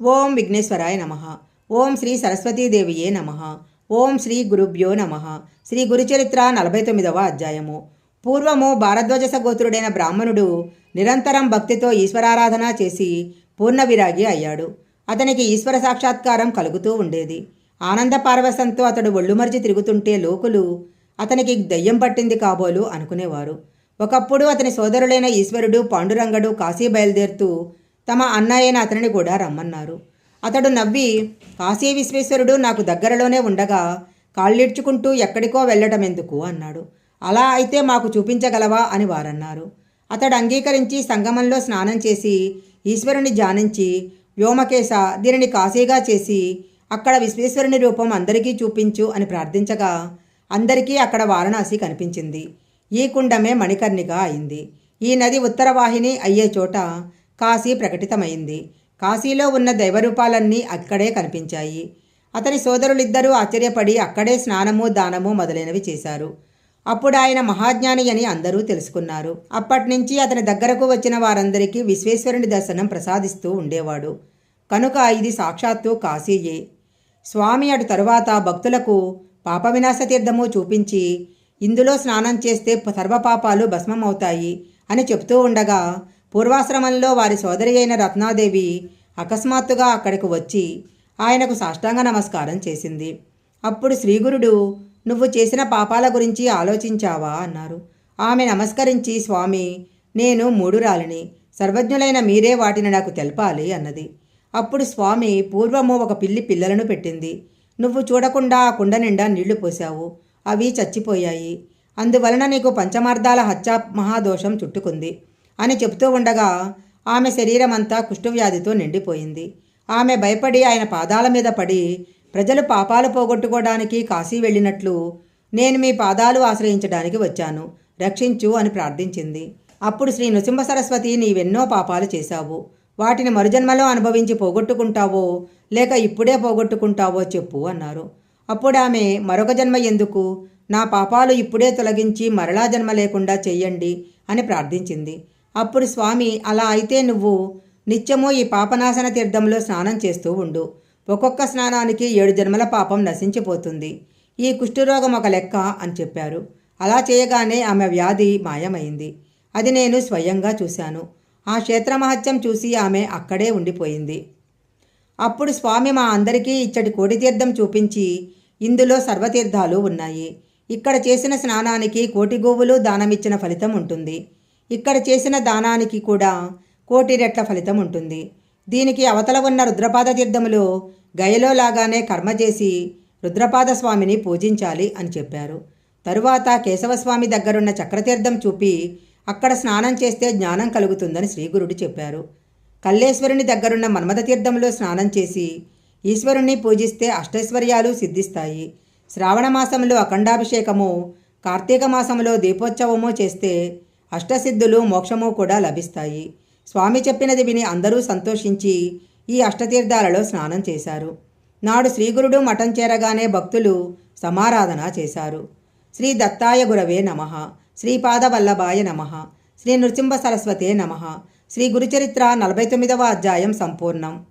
ఓం విఘ్నేశ్వరాయ నమ. ఓం శ్రీ సరస్వతీదేవియే నమ. ఓం శ్రీ గురుభ్యో నమ. శ్రీ గురుచరిత్ర నలభై తొమ్మిదవ అధ్యాయము. పూర్వము భారద్వాజస గోత్రుడైన బ్రాహ్మణుడు నిరంతరం భక్తితో ఈశ్వరారాధన చేసి పూర్ణ విరాగి అయ్యాడు. అతనికి ఈశ్వర సాక్షాత్కారం కలుగుతూ ఉండేది. ఆనంద పార్వసంతో అతడు ఒళ్ళుమర్చి తిరుగుతుంటే లోకులు అతనికి దయ్యం పట్టింది కాబోలు అనుకునేవారు. ఒకప్పుడు అతని సోదరులైన ఈశ్వరుడు పాండురంగడు కాశీ బయలుదేరుతూ తమ అన్నయ్యన అతనిని కూడా రమ్మన్నారు. అతడు నవ్వి కాశీ విశ్వేశ్వరుడు నాకు దగ్గరలోనే ఉండగా కాళ్ళిడ్చుకుంటూ ఎక్కడికో వెళ్ళటం ఎందుకు అన్నాడు. అలా అయితే మాకు చూపించగలవా అని వారన్నారు. అతడు అంగీకరించి సంగమంలో స్నానం చేసి ఈశ్వరుని ధ్యానించి వ్యోమకేశ దీనిని కాశీగా చేసి అక్కడ విశ్వేశ్వరుని రూపం అందరికీ చూపించు అని ప్రార్థించగా అందరికీ అక్కడ వారణాసి కనిపించింది. ఈ కుండమే మణికర్ణిగా అయింది. ఈ నది ఉత్తరవాహిని అయ్యే చోట కాశీ ప్రకటితమైంది. కాశీలో ఉన్న దైవరూపాలన్నీ అక్కడే కనిపించాయి. అతని సోదరులిద్దరూ ఆశ్చర్యపడి అక్కడే స్నానము దానము మొదలైనవి చేశారు. అప్పుడు ఆయన మహాజ్ఞాని అని అందరూ తెలుసుకున్నారు. అప్పటి నుంచి అతని దగ్గరకు వచ్చిన వారందరికీ విశ్వేశ్వరుని దర్శనం ప్రసాదిస్తూ ఉండేవాడు. కనుక ఇది సాక్షాత్తు కాశీయే. స్వామి అటు తరువాత భక్తులకు పాప వినాశ తీర్థము చూపించి ఇందులో స్నానం చేస్తే సర్వపాపాలు భస్మమవుతాయి అని చెప్తూ ఉండగా పూర్వాశ్రమంలో వారి సోదరి అయిన రత్నాదేవి అకస్మాత్తుగా అక్కడికి వచ్చి ఆయనకు సాష్టాంగ నమస్కారం చేసింది. అప్పుడు శ్రీగురుడు నువ్వు చేసిన పాపాల గురించి ఆలోచించావా? అన్నారు. ఆమె నమస్కరించి స్వామి నేను మూడురాలిని. సర్వజ్ఞులైన మీరే వాటిని నాకు తెలపాలి అన్నది. అప్పుడు స్వామి పూర్వము ఒక పిల్లి పిల్లలను పెట్టింది. నువ్వు చూడకుండా ఆ కుండ నిండా నీళ్ళు పోశావు. అవి చచ్చిపోయాయి. అందువలన నీకు పంచమార్ధాల హత్య మహాదోషం చుట్టుకుంది. అని చెబుతూ ఉండగా ఆమె శరీరమంతా కుష్ఠవ్యాధితో నిండిపోయింది. ఆమె భయపడి ఆయన పాదాల మీద పడి ప్రజలు పాపాలు పోగొట్టుకోవడానికి కాశీ వెళ్ళినట్లు నేను మీ పాదాలు ఆశ్రయించడానికి వచ్చాను. రక్షించు అని ప్రార్థించింది. అప్పుడు శ్రీ నృసింహ సరస్వతి నీవెన్నో పాపాలు చేశావు. వాటిని మరుజన్మలో అనుభవించి పోగొట్టుకుంటావో లేక ఇప్పుడే పోగొట్టుకుంటావో చెప్పు అన్నారు. అప్పుడు ఆమె మరొక జన్మ ఎందుకు? నా పాపాలు ఇప్పుడే తొలగించి మరలా జన్మ లేకుండా చెయ్యండి అని ప్రార్థించింది. అప్పుడు స్వామి అలా అయితే నువ్వు నిత్యము ఈ పాపనాశన తీర్థంలో స్నానం చేస్తూ ఉండు. ఒక్కొక్క స్నానానికి ఏడు జన్మల పాపం నశించిపోతుంది. ఈ కుష్ఠరోగం ఒక లెక్క అని చెప్పారు. అలా చేయగానే ఆమె వ్యాధి మాయమైంది. అది నేను స్వయంగా చూశాను. ఆ క్షేత్రమహత్యం చూసి ఆమె అక్కడే ఉండిపోయింది. అప్పుడు స్వామి మా అందరికీ ఇచ్చటి కోటితీర్థం చూపించి ఇందులో సర్వతీర్థాలు ఉన్నాయి. ఇక్కడ చేసిన స్నానానికి కోటి గోవులు దానమిచ్చిన ఫలితం ఉంటుంది. ఇక్కడ చేసిన దానానికి కూడా కోటి రెట్ల ఫలితం ఉంటుంది. దీనికి అవతల ఉన్న రుద్రపాద తీర్థములో గయలో లాగానే కర్మ చేసి రుద్రపాద స్వామిని పూజించాలి అని చెప్పారు. తరువాత కేశవస్వామి దగ్గరున్న చక్రతీర్థం చూపి అక్కడ స్నానం చేస్తే జ్ఞానం కలుగుతుందని శ్రీగురుడు చెప్పారు. కల్లేశ్వరుని దగ్గరున్న మన్మథ తీర్థంలో స్నానం చేసి ఈశ్వరుణ్ణి పూజిస్తే అష్టైశ్వర్యాలు సిద్ధిస్తాయి. శ్రావణ మాసంలో అఖండాభిషేకము కార్తీక మాసంలో దీపోత్సవము చేస్తే అష్టసిద్ధులు మోక్షము కూడా లభిస్తాయి. స్వామి చెప్పినది విని అందరూ సంతోషించి ఈ అష్టతీర్థాలలో స్నానం చేశారు. నాడు శ్రీగురుడు మఠం చేరగానే భక్తులు సమారాధన చేశారు. శ్రీ దత్తాయ గురవే నమ. శ్రీపాదవల్లభాయ నమ. శ్రీ నృసింహ సరస్వతే నమ. శ్రీ గురుచరిత్ర నలభై తొమ్మిదవ అధ్యాయం సంపూర్ణం.